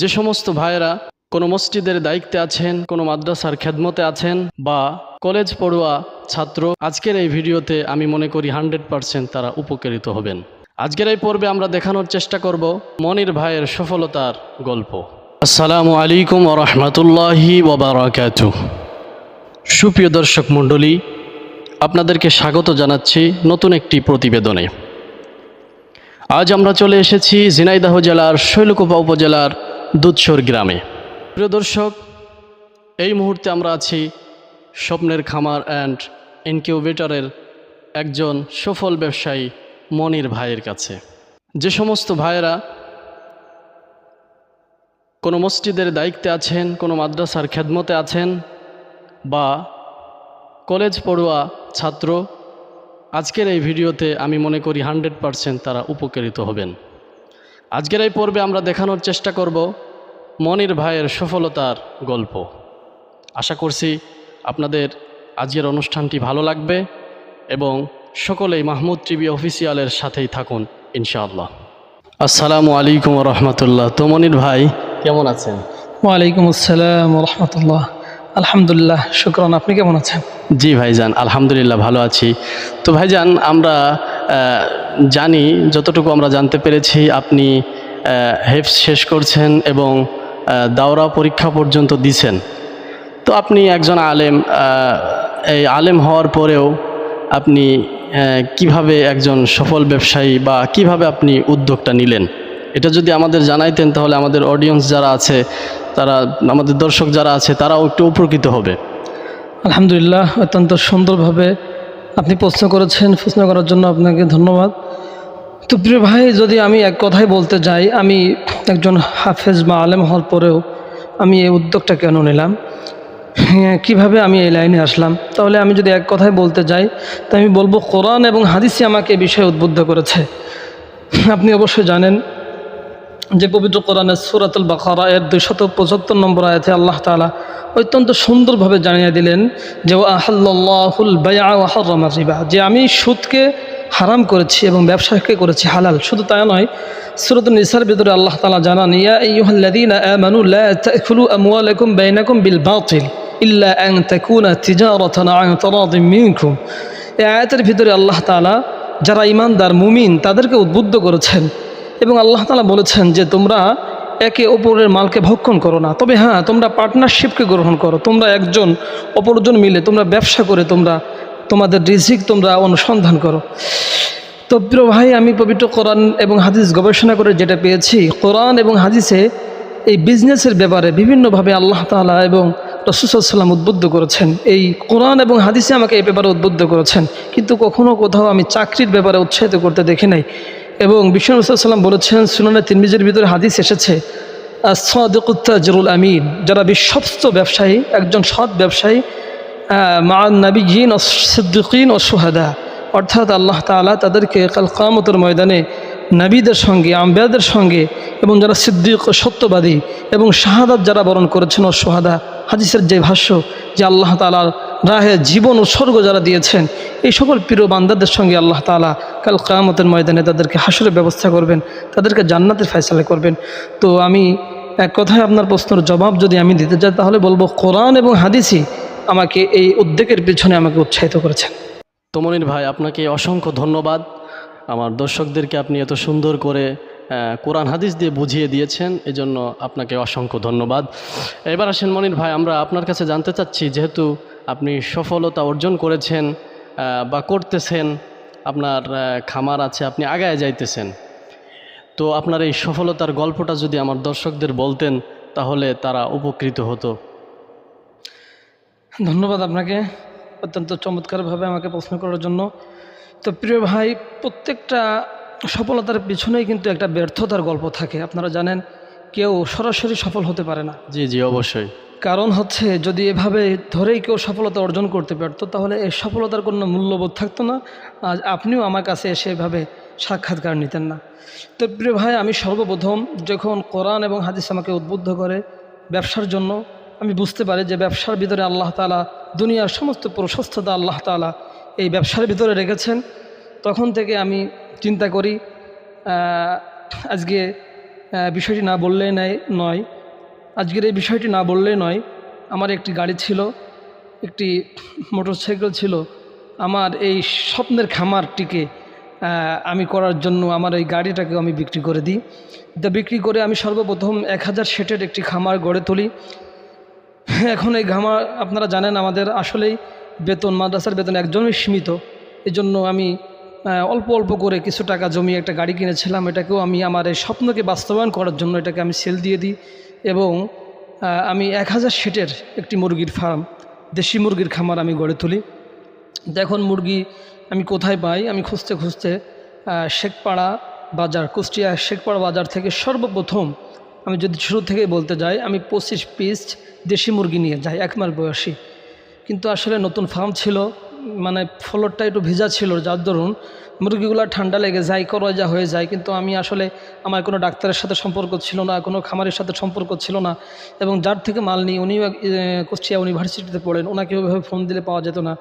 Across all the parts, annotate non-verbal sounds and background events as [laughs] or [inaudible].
যে সমস্ত ভাইয়েরা কোনো মসজিদের দায়িত্বে আছেন, কোনো মাদ্রাসার খেদমতে আছেন বা কলেজ পড়ুয়া ছাত্র, আজকের এই ভিডিওতে আমি মনে করি হান্ড্রেড পারসেন্ট তারা উপকৃত হবেন। আজকের এই পর্বে আমরা দেখানোর চেষ্টা করব মনির ভাইয়ের সফলতার গল্প। আসসালামু আলাইকুম রহমতুল্লাহি ওবরাকাত সুপ্রিয় দর্শক মণ্ডলী, আপনাদেরকে স্বাগত জানাচ্ছি নতুন একটি প্রতিবেদনে। আজ আমরা চলে এসেছি ঝিনাইদহ জেলার শৈলকুপা উপজেলার দুধসর গ্রামে। প্রিয় দর্শক, এই মুহূর্তে আমরা আছি স্বপ্নের খামার অ্যান্ড ইনকিউবেটরের একজন সফল ব্যবসায়ী মনির ভাইয়ের কাছে। যে সমস্ত ভাইয়েরা কোনো মসজিদের দায়িত্বে আছেন, কোনো মাদ্রাসার খেদমতে আছেন বা কলেজ পড়ুয়া ছাত্র, আজকের এই ভিডিওতে আমি মনে করি হান্ড্রেড পারসেন্ট তারা উপকৃত হবেন। আজকের এই পর্বে আমরা দেখানোর চেষ্টা করব মনির ভাইয়ের সফলতার গল্প। আশা করছি আপনাদের আজকের অনুষ্ঠানটি ভালো লাগবে এবং সকলেই মাহমুদ টিভি অফিসিয়ালের সাথেই থাকুন ইনশাআল্লাহ। আসসালামু আলাইকুম রহমতুল্লাহ তো মনির ভাই কেমন আছেন? ওয়ালাইকুম আসসালাম রহমতুল্লাহ আলহামদুলিল্লাহ শুক্রন আপনি কেমন আছেন? জি ভাইজান আলহামদুলিল্লাহ ভালো আছি। তো ভাইজান আমরা জানি যতটুকু আমরা জানতে পেরেছি আপনি হেফস শেষ করছেন এবং দাওরা পরীক্ষা পর্যন্ত দিছেন। তো আপনি একজন আলেম এই আলেম হওয়ার পরেও আপনি কীভাবে একজন সফল ব্যবসায়ী বা কীভাবে আপনি উদ্যোগটা নিলেন? এটা যদি আমাদের জানাইতেন তাহলে আমাদের অডিয়েন্স যারা আছে, তারা, আমাদের দর্শক যারা আছে, তারাও একটু উপকৃত হবে। আলহামদুলিল্লাহ, অত্যন্ত সুন্দরভাবে আপনি প্রশ্ন করেছেন, প্রশ্ন করার জন্য আপনাকে ধন্যবাদ। তো প্রিয় ভাই, যদি আমি এক কথাই বলতে যাই, আমি একজন হাফেজ বা আলেম হওয়ার পরেও আমি এই উদ্যোগটা কেন নিলাম? হ্যাঁ, কীভাবে আমি এই লাইনে আসলাম? তাহলে আমি যদি এক কথায় বলতে যাই তো আমি বলব কোরআন এবং হাদিসই আমাকে এই বিষয়ে উদ্বুদ্ধ করেছে। আপনি অবশ্যই জানেন যে পবিত্র কোরআনের সুরাতুল বাকারা এর দুইশত পঁচাত্তর নম্বর আয়াতে আল্লাহ তালা অত্যন্ত সুন্দরভাবে জানিয়ে দিলেন যে ও আহাল্লাহুল বায়া ওয়াহরমার রিবা। যে আমি সুদকে হারাম করেছি এবং ব্যবসাকে করেছি হালাল। শুধু তাই নয় সুরত নিসার ভিতরে আল্লাহ তালা জানান, ইয়া ইয়ুহাল্লাযীনা আমানু বিল বাতিল, ইল্লা এই আয়াতের ভিতরে আল্লাহ তালা যারা ইমানদার মুমিন, তাদেরকে উদ্বুদ্ধ করেছেন এবং আল্লাহ তালা বলেছেন যে, তোমরা একে অপরের মালকে ভক্ষণ করো না। তবে হ্যাঁ তোমরা পার্টনারশিপকে গ্রহণ করো। তোমরা একজন, অপরজন মিলে তোমরা ব্যবসা করে তোমরা তোমাদের রিজিক তোমরা অনুসন্ধান করো। তো প্রিয় ভাই, আমি পবিত্র কোরআন এবং হাদিস গবেষণা করে যেটা পেয়েছি, কোরআন এবং হাদিসে এই বিজনেসের ব্যাপারে বিভিন্নভাবে আল্লাহ তাআলা এবং রসুসাল্লাম উদ্বুদ্ধ করেছেন। এই কোরআন এবং হাদিসে আমাকে এই ব্যাপারে উদ্বুদ্ধ করেছেন, কিন্তু কখনো কোথাও আমি চাকরির ব্যাপারে উৎসাহিত করতে দেখি নাই। এবং বিষ্ণু রসুল্লাম বলেছেন, সুনানে তিনবিজের ভিতরে হাদিস এসেছে সদকুত্তাজরুল আমিন, যারা বিশ্বস্ত ব্যবসায়ী, একজন সৎ ব্যবসায়ী মা নাবিগিন ও সিদ্দিকিন ও সুহাদা অর্থাৎ আল্লাহ তাআলা তাদেরকে কাল কামতের ময়দানে নাবিদের সঙ্গে, আম্বিয়াদের সঙ্গে এবং যারা সিদ্দিক ও সত্যবাদী এবং শাহাদাত যারা বরণ করেছেন ও সোহাদা হাদিসের যে ভাষ্য যে আল্লাহ তালার রাহে জীবন উৎসর্গ যারা দিয়েছেন, এই সকল প্রিয় বান্দাদের সঙ্গে আল্লাহ তালা কাল কামতের ময়দানে তাদেরকে হাসরের ব্যবস্থা করবেন, তাদেরকে জান্নাতের ফয়সালা করবেন। তো আমি এক কথায় আপনার প্রশ্নের জবাব যদি আমি দিতে চাই, তাহলে বলব কোরআন এবং হাদিসই আমাকে এই উদ্যোগের পিছনে আমাকে উৎসাহিত করেছেন। তমনির ভাই, আপনাকে অসংখ্য ধন্যবাদ। আমার দর্শকদেরকে আপনি এত সুন্দর করে কোরআন হাদিস দিয়ে বুঝিয়ে দিয়েছেন, এজন্য আপনাকে অসংখ্য ধন্যবাদ। এবার আসেন মনির ভাই, আমরা আপনার কাছে জানতে চাচ্ছি, যেহেতু আপনি সফলতা অর্জন করেছেন বা করতেছেন, আপনার খামার আছে, আপনি আগায় যাইতেছেন। তো আপনার এই সফলতার গল্পটা যদি আমার দর্শকদের বলতেন, তাহলে তারা উপকৃত হতো। ধন্যবাদ আপনাকে অত্যন্ত চমৎকারভাবে আমাকে প্রশ্ন করার জন্য। তো প্রিয় ভাই প্রত্যেকটা সফলতার পিছনেই কিন্তু একটা ব্যর্থতার গল্প থাকে। আপনারা জানেন কেউ সরাসরি সফল হতে পারে না। জি জি অবশ্যই। কারণ হচ্ছে যদি এভাবে ধরেই কেউ সফলতা অর্জন করতে পারত তাহলে এই সফলতার কোনো মূল্যবোধ থাকতো না। আজ আপনিও আমার কাছে এসে এভাবে সাক্ষাৎকার নিতেন না। তো প্রিয় ভাই আমি সর্বপ্রথম যখন কোরআন এবং হাদিস আমাকে উদ্বুদ্ধ করে ব্যবসার জন্য আমি বুঝতে পারি যে ব্যবসার ভিতরে আল্লাহ তালা দুনিয়ার সমস্ত প্রশস্ততা আল্লাহ তালা এই ব্যবসার ভিতরে রেখেছেন। তখন থেকে আমি চিন্তা করি আজকে বিষয়টি না বললেই নাই, নয়। আজকের এই বিষয়টি না বললে নয়, আমার একটি গাড়ি ছিল, একটি মোটরসাইকেল ছিল। আমার এই স্বপ্নের খামারটিকে আমি করার জন্য আমার এই গাড়িটাকে আমি বিক্রি করে দিই। তা বিক্রি করে আমি সর্বপ্রথম এক হাজার সেটের একটি খামার গড়ে তুলি। [laughs] এখন এই খামার আপনারা জানেন আমাদের আসলেই বেতন, মাদ্রাসার বেতন একজনই সীমিত। এই জন্য আমি অল্প অল্প করে কিছু টাকা জমিয়ে একটা গাড়ি কিনেছিলাম। এটাকেও আমি আমার এই স্বপ্নকে বাস্তবায়ন করার জন্য এটাকে আমি সেল দিয়ে দিই এবং আমি এক হাজার সেটের একটি মুরগির ফার্ম দেশি মুরগির খামার আমি গড়ে তুলি। দেখুন মুরগি আমি কোথায় পাই? আমি খুঁজতে খুঁজতে শেখপাড়া বাজার, কুষ্টিয়া শেখপাড়া বাজার থেকে সর্বপ্রথম আমি যদি শুরু থেকেই বলতে যাই, আমি পঁচিশ পিস দেশি মুরগি নিয়ে যাই, এক মাস বয়সী। কিন্তু আসলে নতুন ফার্ম ছিল মানে ফ্লোরটা একটু ভিজা ছিল, যার দরুন মুরগিগুলো ঠান্ডা লেগে যায় যা হয়ে যায়, কিন্তু আমি আসলে আমার কোনো ডাক্তারের সাথে সম্পর্ক ছিল না, কোনো খামারের সাথে সম্পর্ক ছিল না, এবং যার থেকে মাল নিই, উনিও কুষ্টিয়া ইউনিভার্সিটিতে পড়েন, ওনাকে ওইভাবে ফোন দিলে পাওয়া যেত না।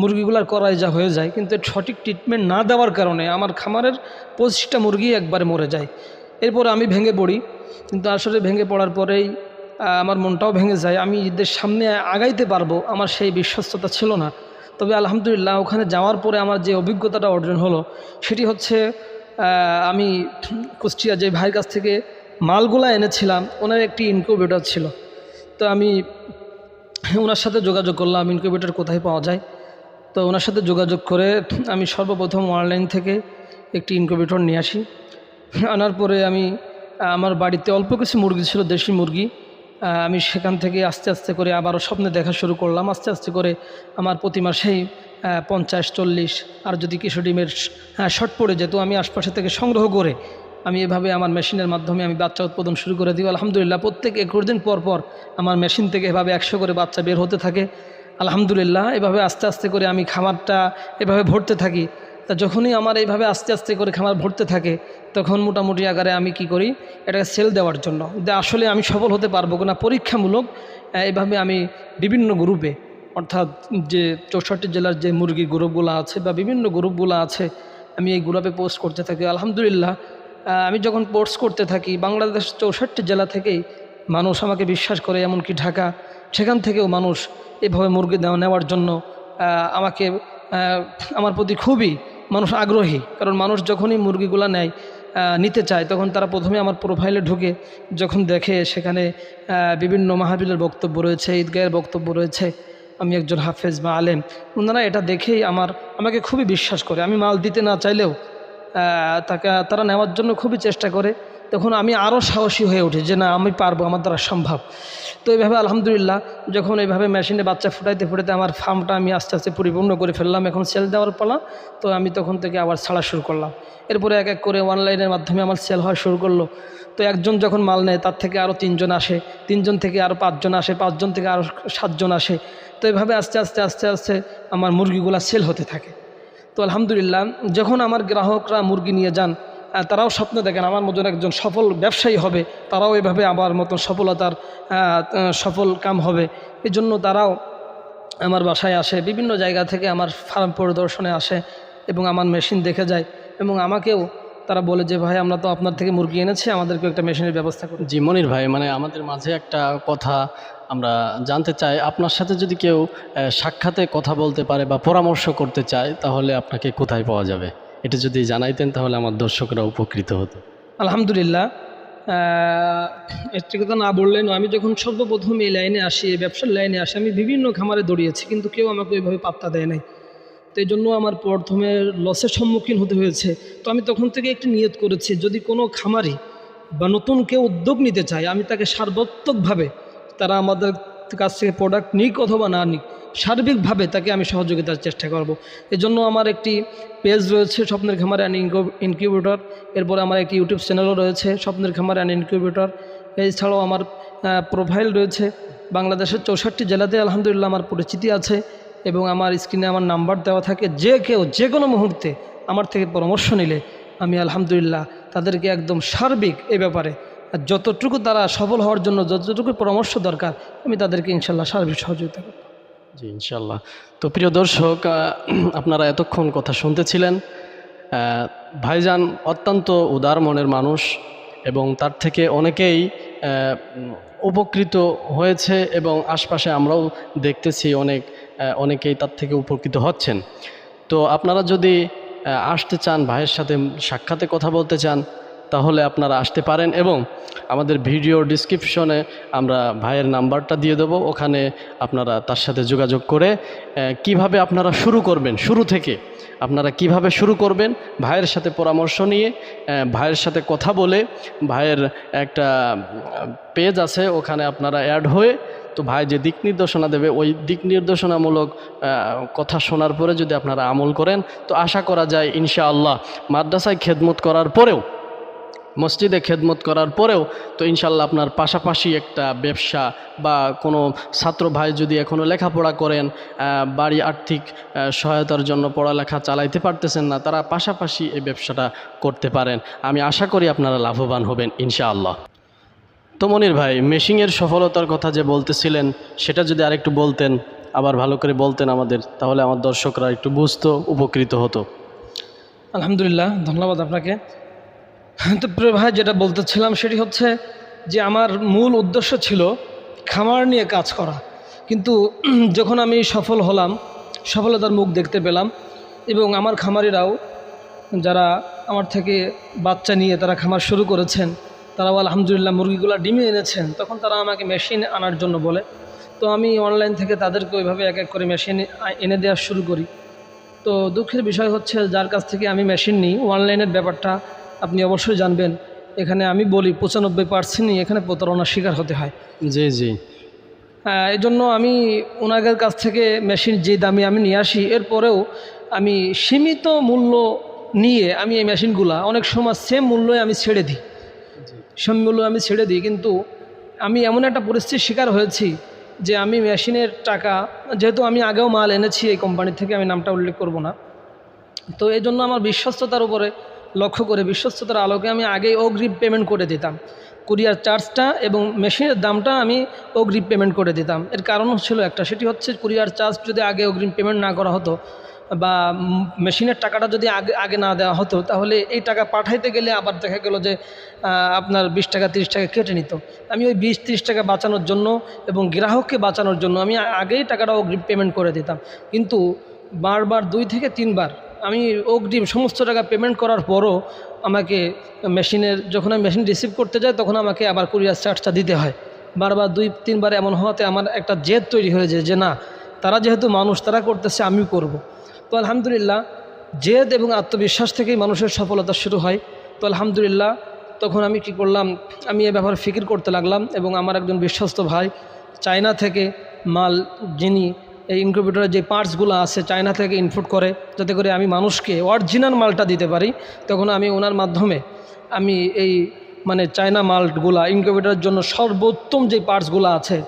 মুরগিগুলার যা হয়ে যায়, কিন্তু সঠিক ট্রিটমেন্ট না দেওয়ার কারণে আমার খামারের পঁচিশটা মুরগি একবারে মরে যায়। এরপর আমি ভেঙে পড়ি। কিন্তু আসলে ভেঙে পড়ার পরেই আমার মনটাও ভেঙে যায়। আমি ঈদের সামনে আগাইতে পারব, আমার সেই বিশ্বস্ততা ছিল না। তবে আলহামদুলিল্লাহ, ওখানে যাওয়ার পরে আমার যে অভিজ্ঞতাটা অর্জন হলো, সেটি হচ্ছে আমি কুষ্টিয়া যে ভাইয়ের কাছ থেকে মালগুলা এনেছিলাম, ওনার একটি ইনকিউবেটর ছিল। তো আমি ওনার সাথে যোগাযোগ করলাম ইনকিউবেটর কোথায় পাওয়া যায়? তো ওনার সাথে যোগাযোগ করে আমি সর্বপ্রথম অনলাইন থেকে একটি ইনকিউবেটর নিয়ে আসি। আনার পরে আমি আমার বাড়িতে অল্প কিছু মুরগি ছিল, দেশি মুরগি। আমি সেখান থেকে আস্তে আস্তে করে আবারও স্বপ্নে দেখা শুরু করলাম। আস্তে আস্তে করে আমার প্রতি মাসেই পঞ্চাশ, চল্লিশ আর যদি কিছু ডিমের শর্ট পড়ে যেত, আমি আশপাশে থেকে সংগ্রহ করে আমি এভাবে আমার মেশিনের মাধ্যমে আমি বাচ্চা উৎপাদন শুরু করে দিই। আলহামদুলিল্লাহ, প্রত্যেক একুশ দিন পর পর আমার মেশিন থেকে এভাবে একশো করে বাচ্চা বের হতে থাকে। আলহামদুলিল্লাহ, এভাবে আস্তে আস্তে করে আমি খামারটা এভাবে ভরতে থাকি। তা যখনই আমার এইভাবে আস্তে আস্তে করে খামার ভরতে থাকে, তখন মোটামুটি আকারে আমি কি করি, এটাকে সেল দেওয়ার জন্য। যে আসলে আমি সফল হতে পারব না পরীক্ষামূলক এইভাবে আমি বিভিন্ন গ্রুপে অর্থাৎ যে চৌষট্টি জেলার যে মুরগির গ্রুপগুলো আছে বা বিভিন্ন গ্রুপগুলো আছে, আমি এই গ্রুপে পোস্ট করতে থাকি। আলহামদুলিল্লাহ আমি যখন পোস্ট করতে থাকি, বাংলাদেশ চৌষট্টি জেলা থেকেই মানুষ আমাকে বিশ্বাস করে, এমনকি ঢাকা, সেখান থেকেও মানুষ এভাবে মুরগি দেওয়া নেওয়ার জন্য আমাকে আমার প্রতি খুবই মানুষ আগ্রহী। কারণ মানুষ যখনই মুরগিগুলো নেয় নিতে চায়, তখন তারা প্রথমে আমার প্রোফাইলে ঢুকে, যখন দেখে সেখানে বিভিন্ন মাহাবিলের বক্তব্য রয়েছে, ঈদগাহের বক্তব্য রয়েছে, আমি একজন হাফেজ বা আলেম। ওনারা এটা দেখেই আমার, আমাকে খুবই বিশ্বাস করে। আমি মাল দিতে না চাইলেও তাকে, তারা নেওয়ার জন্য খুবই চেষ্টা করে। তখন আমি আরও সাহসী হয়ে উঠি যে না, আমি পারব, আমার দ্বারা সম্ভব। তো এইভাবে আলহামদুলিল্লাহ যখন এইভাবে মেশিনে বাচ্চা ফুটাইতে ফুটাইতে আমার ফার্মটা আমি আস্তে আস্তে পরিপূর্ণ করে ফেললাম, এখন সেল দেওয়ার পালা। তো আমি তখন থেকে আবার ছাড়া শুরু করলাম। এরপরে এক এক করে অনলাইনের মাধ্যমে আমার সেল হওয়া শুরু করল। তো একজন যখন মাল নেয়, তার থেকে আরও তিনজন আসে। তিনজন থেকে আরও পাঁচজন আসে, পাঁচজন থেকে আরও সাতজন আসে। তো এইভাবে আস্তে আস্তে আস্তে আস্তে আমার মুরগিগুলা সেল হতে থাকে। তো আলহামদুলিল্লাহ যখন আমার গ্রাহকরা মুরগি নিয়ে যান তারাও স্বপ্ন দেখেন, আমার মতন একজন সফল ব্যবসায়ী হবে, তারাও এভাবে আমার মতন সফলতার সফল কাম হবে। এই জন্য তারাও আমার বাসায় আসে, বিভিন্ন জায়গা থেকে আমার ফার্ম পরিদর্শনে আসে এবং আমার মেশিন দেখে যায় এবং আমাকেও তারা বলে যে, ভাই, আমরা তো আপনার থেকে মুরগি এনেছি আমাদেরকে একটা মেশিনের ব্যবস্থা করুন। জি, মনির ভাই মানে আমাদের মাঝে একটা কথা আমরা জানতে চাই, আপনার সাথে যদি কেউ সাক্ষাতে কথা বলতে পারে বা পরামর্শ করতে চায়, তাহলে আপনাকে কোথায় পাওয়া যাবে? এটা যদি জানাইতেন তাহলে আমার দর্শকরা উপকৃত হতো। আলহামদুলিল্লাহ। একটি কথা না বললেন আমি যখন সর্বপ্রথম এই লাইনে আসি, এই ব্যবসার লাইনে আসি, আমি বিভিন্ন খামারে দৌড়িয়েছি, কিন্তু কেউ আমাকে ওইভাবে পাত্তা দেয় নাই। তো এই জন্য আমার প্রথমে লসের সম্মুখীন হতে হয়েছে। তো আমি তখন থেকে একটি নিয়ত করেছি, যদি কোনো খামারি বা নতুন কেউ উদ্যোগ নিতে চায়, আমি তাকে সার্বত্রিকভাবে তারা আমাদের কাছ থেকে প্রোডাক্ট নিক অথবা না নিক সার্বিকভাবে তাকে আমি সহযোগিতার চেষ্টা করব। এজন্য আমার একটি পেজ রয়েছে স্বপ্নের খামার অ্যান্ড ইনকিউবেটর এরপরে আমার একটি ইউটিউব চ্যানেলও রয়েছে স্বপ্নের খামার অ্যান্ড ইনকিউবেটর এছাড়াও আমার প্রোফাইল রয়েছে। বাংলাদেশের চৌষট্টি জেলাতে আলহামদুলিল্লাহ আমার পরিচিতি আছে এবং আমার স্ক্রিনে আমার নাম্বার দেওয়া থাকে। যে কেউ, যে কোনো মুহূর্তে আমার থেকে পরামর্শ নিলে আমি আলহামদুলিল্লাহ তাদেরকে একদম সার্বিক এ ব্যাপারে আর যতটুকু তারা সফল হওয়ার জন্য যতটুকু পরামর্শ দরকার, আমি তাদেরকে ইনশাল্লাহ সার্বিক সহযোগিতা করব। জি ইনশাল্লাহ তো প্রিয় দর্শক আপনারা এতক্ষণ কথা শুনতেছিলেন ভাইজান অত্যন্ত উদার মনের মানুষ এবং তার থেকে অনেকেই উপকৃত হয়েছে এবং আশপাশে আমরাও দেখতেছি অনেক অনেকেই তার থেকে উপকৃত হচ্ছেন। তো আপনারা যদি আসতে চান, ভাইয়ের সাথে সাক্ষাতে কথা বলতে চান তাহলে আপনারা আসতে পারেন এবং আমাদের ভিডিও ডিসক্রিপশনে আমরা ভাইয়ের নাম্বারটা দিয়ে দেবো। ওখানে আপনারা তার সাথে যোগাযোগ করে কীভাবে আপনারা শুরু করবেন, শুরু থেকে আপনারা কীভাবে শুরু করবেন, ভাইয়ের সাথে পরামর্শ নিয়ে ভাইয়ের সাথে কথা বলে, ভাইয়ের একটা পেজ আছে, ওখানে আপনারা অ্যাড হয়ে তো ভাই যে দিক নির্দেশনা দেবে, ওই দিক নির্দেশনামূলক কথা শোনার পরে যদি আপনারা আমল করেন, তো আশা করা যায় ইনশাআল্লাহ মাদ্রাসায় খেদমত করার পরেও মসজিদে খেদমত করার পরেও তো ইনশাল্লাহ আপনার পাশাপাশি একটা ব্যবসা বা কোনো ছাত্র ভাই যদি এখনও লেখাপড়া করেন বাড়ি আর্থিক সহায়তার জন্য পড়ালেখা চালাইতে পারতেছেন না, তারা পাশাপাশি এই ব্যবসাটা করতে পারেন। আমি আশা করি আপনারা লাভবান হবেন ইনশাআল্লাহ। তো মনির ভাই মেশিংয়ের সফলতার কথা যে বলতেছিলেন, সেটা যদি আরেকটু বলতেন, আবার ভালো করে বলতেন আমাদের, তাহলে আমার দর্শকরা একটু বুঝতো, উপকৃত হতো। আলহামদুলিল্লাহ, ধন্যবাদ আপনাকে। তো প্রিয় ভাই, যেটা বলতেছিলাম সেটি হচ্ছে যে আমার মূল উদ্দেশ্য ছিল খামার নিয়ে কাজ করা। কিন্তু [clears throat] যখন আমি সফল হলাম, সফলতার মুখ দেখতে পেলাম এবং আমার খামারিরাও যারা আমার থেকে বাচ্চা নিয়ে তারা খামার শুরু করেছেন, তারাও আলহামদুলিল্লাহ মুরগিগুলো ডিমে এনেছেন, তখন তারা আমাকে মেশিন আনার জন্য বলে। তো আমি অনলাইন থেকে তাদেরকে ওইভাবে এক এক করে মেশিন এনে দেওয়া শুরু করি। তো দুঃখের বিষয় হচ্ছে, যার কাছ থেকে আমি মেশিন নিই, অনলাইনের ব্যাপারটা আপনি অবশ্যই জানবেন। এখানে আমি বলি পঁচানব্বই পার্সেন্টই এখানে প্রতারণার শিকার হতে হয়। জি জি। হ্যাঁ, এই জন্য আমি ওনাদের কাছ থেকে মেশিন যে দামে আমি নিয়ে আসি এরপরেও আমি সীমিত মূল্য নিয়ে আমি এই মেশিনগুলা অনেক সময় সেম মূল্যে আমি ছেড়ে দিই। সেম মূল্য আমি ছেড়ে দিই কিন্তু আমি এমন একটা পরিস্থিতির শিকার হয়েছি যে আমি মেশিনের টাকা যেহেতু আমি আগেও মাল এনেছি এই কোম্পানি থেকে আমি নামটা উল্লেখ করব না। তো এই জন্য আমার বিশ্বস্ততার উপরে লক্ষ্য করে বিশ্বস্ততার আলোকে আমি আগেই অগ্রিম পেমেন্ট করে দিতাম। কুরিয়ার চার্জটা এবং মেশিনের দামটা আমি অগ্রিম পেমেন্ট করে দিতাম। এর কারণ ছিল একটা, সেটি হচ্ছে কুরিয়ার চার্জ যদি আগে অগ্রিম পেমেন্ট না করা হতো বা মেশিনের টাকাটা যদি আগে আগে না দেওয়া হতো, তাহলে এই টাকা পাঠাইতে গেলে আবার দেখা গেল যে আপনার বিশ টাকা, তিরিশ টাকা কেটে নিত। আমি ওই বিশ, তিরিশ টাকা বাঁচানোর জন্য এবং গ্রাহককে বাঁচানোর জন্য আমি আগেই টাকাটা অগ্রিম পেমেন্ট করে দিতাম। কিন্তু বারবার দুই থেকে তিনবার আমি অগ্রিম সমস্ত টাকা পেমেন্ট করার পরও আমাকে মেশিনের, যখন আমি মেশিন রিসিভ করতে যাই, তখন আমাকে আবার কুরিয়ার চার্জটা দিতে হয় বারবার দুই, তিনবার এমন হওয়াতে আমার একটা জেদ তৈরি হয়ে যায় যে, না, তারা যেহেতু মানুষ, তারা করতেছে, আমিও করব। তো আলহামদুলিল্লাহ, জেদ এবং আত্মবিশ্বাস থেকেই মানুষের সফলতা শুরু হয় তো আলহামদুলিল্লাহ, তখন আমি কি করলাম, আমি এ ব্যাপারে ফিকির করতে লাগলাম এবং আমার একজন বিশ্বস্ত ভাই, চায়না থেকে মাল যিনি এই ইনকিউবেটরের যে পার্টসগুলো আছে চায়না থেকে ইনপুট করে, যাতে করে আমি মানুষকে অরিজিনাল মালটা দিতে পারি, তখন আমি ওনার মাধ্যমে আমি এই মানে চায়না মালগুলা ইনকিউবেটরের জন্য সর্বোত্তম যে পার্টসগুলো আছে,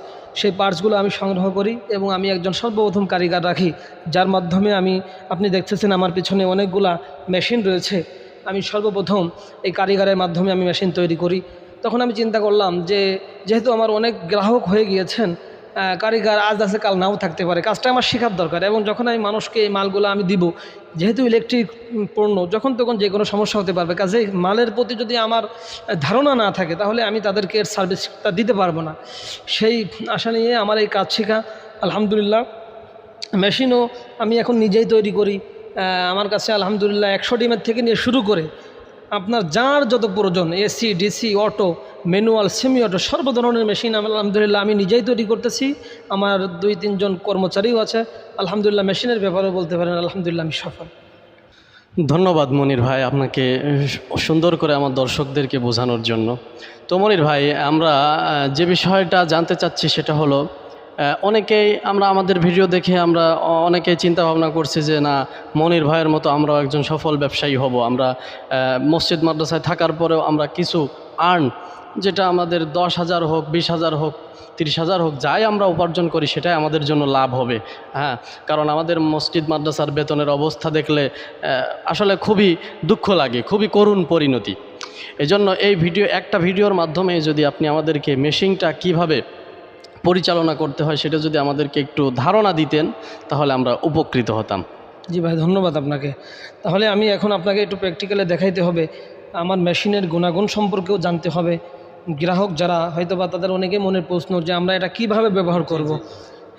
সেই পার্টসগুলো আমি সংগ্রহ করি এবং আমি একজন সর্বপ্রথম কারিগর রাখি, যার মাধ্যমে আমি, আপনি দেখতেছেন আমার পিছনে অনেকগুলা মেশিন রয়েছে, আমি সর্বপ্রথম এই কারিগরের মাধ্যমে আমি মেশিন তৈরি করি। তখন আমি চিন্তা করলাম যে, যেহেতু আমার অনেক গ্রাহক হয়ে গিয়েছেন কারিগর আজ আছে, কাল নাও থাকতে পারে। কাজটা আমার শেখার দরকার এবং যখন আমি মানুষকে এই মালগুলো আমি দিব, যেহেতু ইলেকট্রিক পণ্য, যখন তখন যে কোনো সমস্যা হতে পারবে। কাজে মালের প্রতি যদি আমার ধারণা না থাকে, তাহলে আমি তাদেরকে এর সার্ভিসটা দিতে পারব না। সেই আশা নিয়ে আমার এই কাজ শেখা, আলহামদুলিল্লাহ। মেশিনও আমি এখন নিজেই তৈরি করি। আমার কাছে আলহামদুলিল্লাহ একশো ডিমের থেকে নিয়ে শুরু করে, আপনার যার যত প্রয়োজন, AC, DC, auto manual semi auto সর্ব ধরনের মেশিন, আলহামদুলিল্লাহ আমি নিজেই তৈরি করতেছি। আমার দুই, তিনজন কর্মচারীও আছে। আলহামদুলিল্লাহ মেশিনের ব্যাপারেও বলতে পারেন, আলহামদুলিল্লাহ আমি সফল। ধন্যবাদ মনির ভাই আপনাকে সুন্দর করে আমার দর্শকদেরকে বোঝানোর জন্য। তো মনির ভাই, আমরা যে বিষয়টা জানতে চাচ্ছি সেটা হলো অনেকেই আমরা আমাদের ভিডিও দেখে আমরা অনেকেই চিন্তা ভাবনা করছি যে, না, মনির ভাইয়ের মতো আমরাও একজন সফল ব্যবসায়ী হব। আমরা মসজিদ মাদ্রাসায় থাকার পরেও আমরা কিছু আর্ন যেটা আমাদের দশ হাজার হোক, বিশ হাজার হোক, তিরিশ হাজার হোক, যাই আমরা উপার্জন করি, সেটাই আমাদের জন্য লাভ হবে। হ্যাঁ কারণ আমাদের মসজিদ, মাদ্রাসার বেতনের অবস্থা দেখলে আসলে খুবই দুঃখ লাগে, খুবই করুণ পরিণতি। এজন্য এই ভিডিও, একটা ভিডিওর মাধ্যমে যদি আপনি আমাদেরকে মেশিনটা কীভাবে পরিচালনা করতে হয়, সেটা যদি আমাদেরকে একটু ধারণা দিতেন, তাহলে আমরা উপকৃত হতাম। জি ভাই, ধন্যবাদ আপনাকে। তাহলে আমি এখন আপনাকে একটু প্র্যাকটিক্যালে দেখাইতে হবে। আমার মেশিনের গুণাগুণ সম্পর্কেও জানতে হবে। গ্রাহক যারা হয়তো বা তাদের অনেকে মনের প্রশ্ন যে আমরা এটা কীভাবে ব্যবহার করব।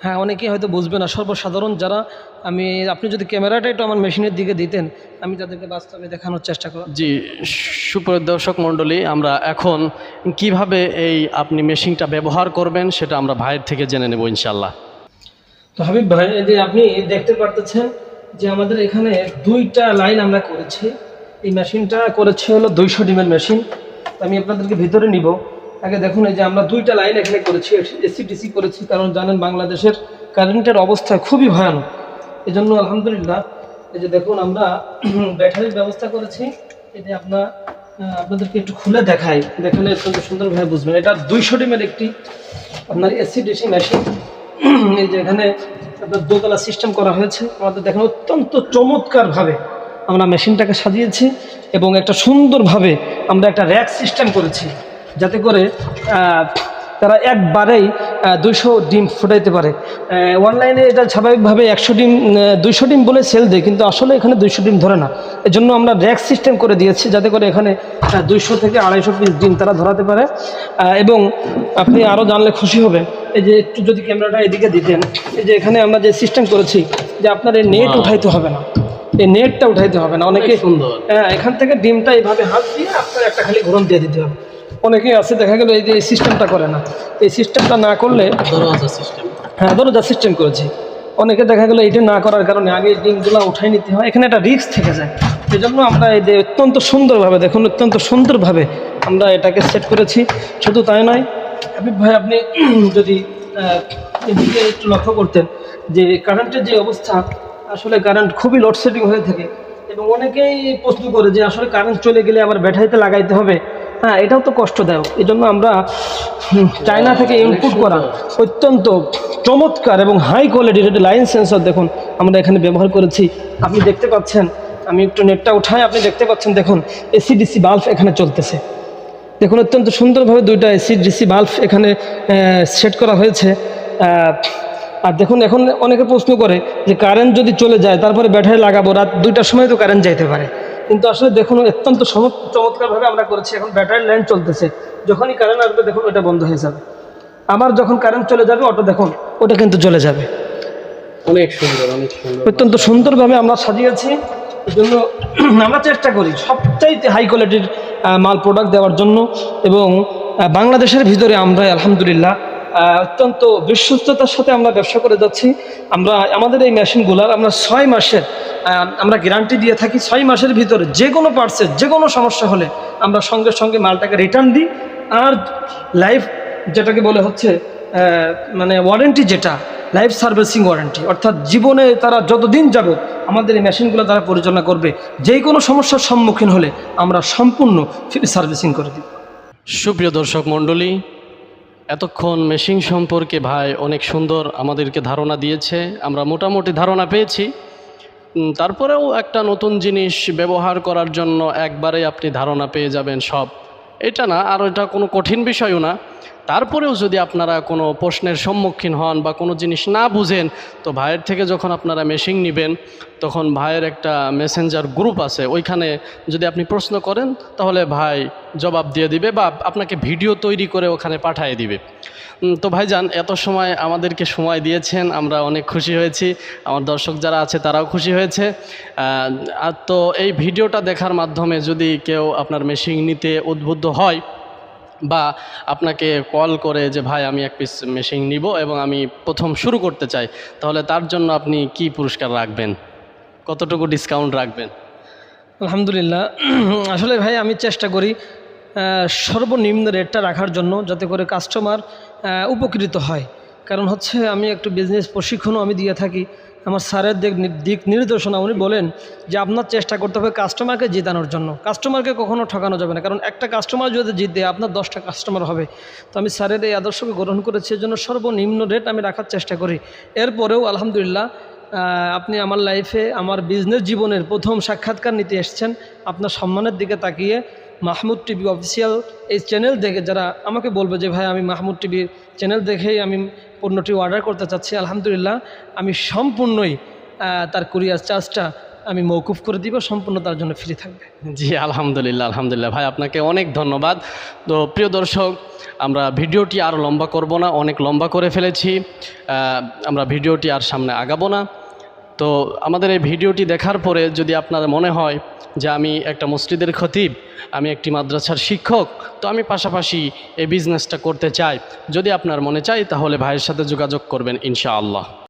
হ্যাঁ অনেকেই হয়তো বুঝবে না। সর্বসাধারণ যারা আমি আপনি যদি ক্যামেরাটা একটু আমার মেশিনের দিকে দিতেন আমি তাদেরকে বাস্তবে দেখানোর চেষ্টা করব। জি সুপ্রিয় দর্শক মণ্ডলী আমরা এখন কীভাবে এই আপনি মেশিনটা ব্যবহার করবেন সেটা আমরা ভাইয়ের থেকে জেনে নেব ইনশাল্লাহ তো হাবিব ভাই যে আপনি দেখতে পারতেছেন যে আমাদের এখানে দুইটা লাইন আমরা করেছি। এই মেশিনটা করেছে হলো দুইশো ডিমের মেশিন। আমি আপনাদেরকে ভিতরে নিব। আগে দেখুন এই যে আমরা দুইটা লাইন এখানে করেছি এসিডিসি করেছি, কারণ জানেন বাংলাদেশের কারেন্টের অবস্থা খুবই ভয়ানক। এই জন্য আলহামদুলিল্লাহ, এই যে দেখুন আমরা [clears throat] ব্যাটারির ব্যবস্থা করেছি। যে আপনার আপনাদেরকে একটু খুলে দেখাই। দেখালে অত্যন্ত সুন্দরভাবে বুঝবেন। এটা দুইশো ডিমের একটি আপনার এসিডিসি মেশিন [clears throat] এই যে এখানে আপনার দোতলা সিস্টেম করা হয়েছে। আমাদের দেখেন অত্যন্ত চমৎকারভাবে আমরা মেশিনটাকে সাজিয়েছি এবং একটা সুন্দরভাবে আমরা একটা র্যাক সিস্টেম করেছি যাতে করে তারা একবারেই দুইশো ডিম ফুটাইতে পারে। অনলাইনে এটা স্বাভাবিকভাবে একশো ডিম দুইশো ডিম বলে সেল দেয় কিন্তু আসলে এখানে দুইশো ডিম ধরে না। এজন্য আমরা র্যাক সিস্টেম করে দিয়েছি যাতে করে এখানে দুইশো থেকে আড়াইশো পিস ডিম তারা ধরাতে পারে। এবং আপনি আরও জানলে খুশি হবেন এই যে একটু যদি ক্যামেরাটা এদিকে দিতেন এই যে এখানে আমরা যে সিস্টেম করেছি যে আপনার এই নেট. উঠাইতে হবে না। এই নেটটা উঠাইতে হবে না অনেকে সুন্দর। হ্যাঁ এখান থেকে ডিমটা এইভাবে হাত দিয়ে আপনার একটা খালি ঘুরন দিয়ে দিতে হবে। অনেকেই আছে দেখা গেল এই যে এই সিস্টেমটা করে না। এই সিস্টেমটা না করলে দরওয়াজা সিস্টেম হ্যাঁ দরজা সিস্টেম করেছি। অনেকে দেখা গেলো এটা না করার কারণে আগে এই ডিমগুলো উঠাই নিতে হয়। এখানে একটা রিস্ক থেকে যায়। এই জন্য আমরা এই যে অত্যন্ত সুন্দরভাবে দেখুন অত্যন্ত সুন্দরভাবে আমরা এটাকে সেট করেছি। শুধু তাই নয় হাবিব ভাই আপনি যদি এদিকে একটু লক্ষ্য করতেন যে কারেন্টের যে অবস্থা আসলে কারেন্ট খুবই লোডশেডিং হয়ে থাকে। এবং অনেকেই প্রশ্ন করে যে আসলে কারেন্ট চলে গেলে আবার ব্যাটারিতে লাগাইতে হবে। হ্যাঁ এটাও তো কষ্টদায়ক। এই জন্য আমরা চায়না থেকে ইনপুট করা অত্যন্ত চমৎকার এবং হাই কোয়ালিটির একটা লাইন সেন্সর দেখুন, আমরা এখানে ব্যবহার করেছি। আপনি দেখতে পাচ্ছেন, আমি একটু নেটটা উঠাই, আপনি দেখতে পাচ্ছেন, দেখুন এসি ডিসি বাল্ব এখানে চলতেছে। দেখুন, অত্যন্ত সুন্দরভাবে দুইটা এসি ডিসি বাল্ব এখানে সেট করা হয়েছে। আর দেখুন এখন অনেকে প্রশ্ন করে যে কারেন্ট যদি চলে যায় তারপরে ব্যাটারি লাগাবো রাত দুইটার সময় তো কারেন্ট যাইতে পারে। কিন্তু আসলে দেখুন অত্যন্ত চমৎ- চমৎকারভাবে আমরা করেছি এখন ব্যাটারি লাইন চলতেছে। যখনই কারেন্ট আসবে দেখুন ওটা বন্ধ হয়ে যাবে। আবার যখন কারেন্ট চলে যাবে অটো দেখুন ওটা কিন্তু চলে যাবে। অনেক সুন্দর অনেক সুন্দর। অত্যন্ত সুন্দরভাবে আমরা সাজিয়েছি। এই জন্য [clears throat] আমরা চেষ্টা করি সবচাইতে হাই কোয়ালিটির মাল প্রোডাক্ট দেওয়ার জন্য। এবং বাংলাদেশের ভিতরে আমরা আলহামদুলিল্লাহ অত্যন্ত বিশ্বস্ততার সাথে আমরা ব্যবসা করে যাচ্ছি। আমরা, আমাদের এই মেশিনগুলার আমরা ছয় মাসের আমরা গ্যারান্টি দিয়ে থাকি ছয় মাসের ভিতরে যে কোনো পার্টসের, যে কোনো সমস্যা হলে আমরা সঙ্গে সঙ্গে মালটাকে রিটার্ন দিই। আর লাইফ যেটাকে বলে হচ্ছে মানে ওয়ারেন্টি যেটা লাইফ সার্ভিসিং ওয়ারেন্টি অর্থাৎ জীবনে তারা যতদিন যাব, আমাদের এই মেশিনগুলো তারা পরিচালনা করবে। যে কোনো সমস্যার সম্মুখীন হলে আমরা সম্পূর্ণ ফ্রি সার্ভিসিং করে দিই। সুপ্রিয় দর্শক মণ্ডলী এতক্ষণ মেশিন সম্পর্কে ভাই অনেক সুন্দর আমাদেরকে ধারণা দিয়েছে, আমরা মোটামুটি ধারণা পেয়েছি। তারপরেও একটা নতুন জিনিস ব্যবহার করার জন্য একবারে আপনি ধারণা পেয়ে যাবেন সব। এটা না, আর এটা কোনো কঠিন বিষয়ও না। তারপরেও যদি আপনারা কোনো প্রশ্নের সম্মুখীন হন বা কোনো জিনিস না বুঝেন, তো ভাইয়ের থেকে যখন আপনারা মেশিন নেবেন, তখন ভাইয়ের একটা মেসেঞ্জার গ্রুপ আছে, ওইখানে যদি আপনি প্রশ্ন করেন, তাহলে ভাই জবাব দিয়ে দিবে বা আপনাকে ভিডিও তৈরি করে ওখানে পাঠিয়ে দিবে। তো ভাইজান, এত সময় আমাদেরকে সময় দিয়েছেন, আমরা অনেক খুশি হয়েছি। আমার দর্শক যারা আছে, তারাও খুশি হয়েছে। আর তো এই ভিডিওটা দেখার মাধ্যমে যদি কেউ আপনার মেশিন নিতে উদ্বুদ্ধ হয় বা আপনাকে কল করে যে, ভাই, আমি এক পিস মেশিন নিব এবং আমি প্রথম শুরু করতে চাই। তাহলে তার জন্য আপনি কি পুরস্কার রাখবেন? কতটুকু ডিসকাউন্ট রাখবেন? আলহামদুলিল্লাহ। [clears throat] আসলে ভাই, আমি চেষ্টা করি সর্বনিম্ন রেটটা রাখার জন্য যাতে করে কাস্টমার উপকৃত হয়। কারণ হচ্ছে, আমি একটু বিজনেস প্রশিক্ষণও আমি দিয়ে থাকি। আমার স্যারের দিক দিক নির্দেশনা, উনি বলেন যে আপনার চেষ্টা করতে হবে কাস্টমারকে জিতানোর জন্য। কাস্টমারকে কখনো ঠকানো যাবে না, কারণ একটা কাস্টমার যদি জিতে, আপনার দশটা কাস্টমার হবে। তো আমি স্যারের এই আদর্শকে গ্রহণ করেছি জন্য সর্বনিম্ন রেট আমি রাখার চেষ্টা করি। এরপরেও আলহামদুলিল্লাহ আপনি আমার লাইফে আমার বিজনেস জীবনের প্রথম সাক্ষাৎকার নিতে এসেছেন। আপনার সম্মানের দিকে তাকিয়ে মাহমুদ টিভি অফিসিয়াল এই চ্যানেল দেখে, যারা আমাকে বলবে যে, ভাই, আমি মাহমুদ টিভির চ্যানেল দেখেই আমি পণ্যটি অর্ডার করতে চাচ্ছি, আলহামদুলিল্লাহ। আমি সম্পূর্ণই তার কুরিয়ার চার্জটা আমি মৌকুফ করে দিব, সম্পূর্ণ তার জন্য ফ্রি থাকবে। জি, আলহামদুলিল্লাহ আলহামদুলিল্লাহ। ভাই, আপনাকে অনেক ধন্যবাদ। তো প্রিয় দর্শক, আমরা ভিডিওটি আর লম্বা করব না, অনেক লম্বা করে ফেলেছি। আমরা ভিডিওটি আর সামনে আগাবো না। তো আমাদের এই ভিডিওটি দেখার পরে যদি আপনার মনে হয় যে আমি একটা মসজিদের খতিব, আমি একটি মাদ্রাসার শিক্ষক, তো আমি পাশাপাশি এই বিজনেসটা করতে চাই। যদি আপনার মনে চাই তাহলে ভাইয়ের সাথে যোগাযোগ করবেন ইনশাআল্লাহ।